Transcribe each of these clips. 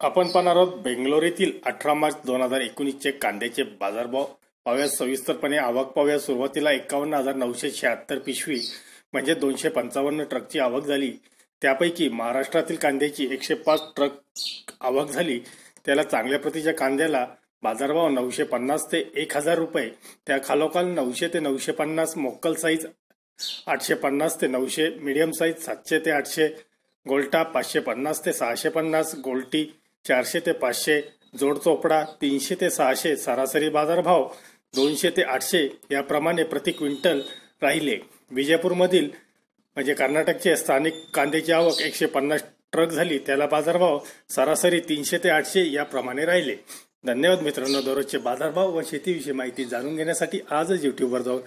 आपण पाहणार आहोत बेंगलोर येथील अठरा मार्च दोन हजार एकोणीसचे कांद्याचे बाजारभाव. पाहूया सविस्तरपणे आवक. पाहूया सुरुवातीला एकावन्न हजार नऊशे शहात्तर पिशवी म्हणजे दोनशे पंचावन्न ट्रकची आवक झाली. त्यापैकी महाराष्ट्रातील कांद्याची एकशे पाच ट्रक आवक झाली. त्याला चांगल्या प्रतीच्या कांद्याला बाजारभाव नऊशे पन्नास ते एक हजार रुपये. त्या खालोखाल नऊशे ते नऊशे पन्नास मोक्कल साईज आठशे पन्नास ते नऊशे मीडियम साईज सातशे ते आठशे गोल्टा पाचशे पन्नास ते सहाशे पन्नास गोल्टी चारशे ते पाचशे जोडचोपडा तीनशे ते सहाशे सरासरी बाजारभाव दोनशे ते आठशे याप्रमाणे प्रति क्विंटल राहिले. विजयपूरमधील म्हणजे कर्नाटकचे स्थानिक कांद्याची आवक एकशे पन्नास ट्रक झाली त्याला बाजारभाव सरासरी तीनशे ते आठशे याप्रमाणे राहिले. धन्यवाद मित्रांनो दररोजचे बाजारभाव व शेतीविषयी माहिती जाणून घेण्यासाठी आजच युट्यूबवर जाऊन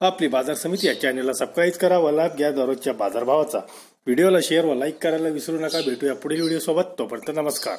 आपली बाजार समिती या चॅनलला सबस्क्राईब करा व लाभ घ्या दररोजच्या बाजारभावाचा. व्हिडिओला शेअर व लाईक करायला विसरू नका. भेटूया पुढील व्हिडिओ सोबत. तोपर्यंत नमस्कार.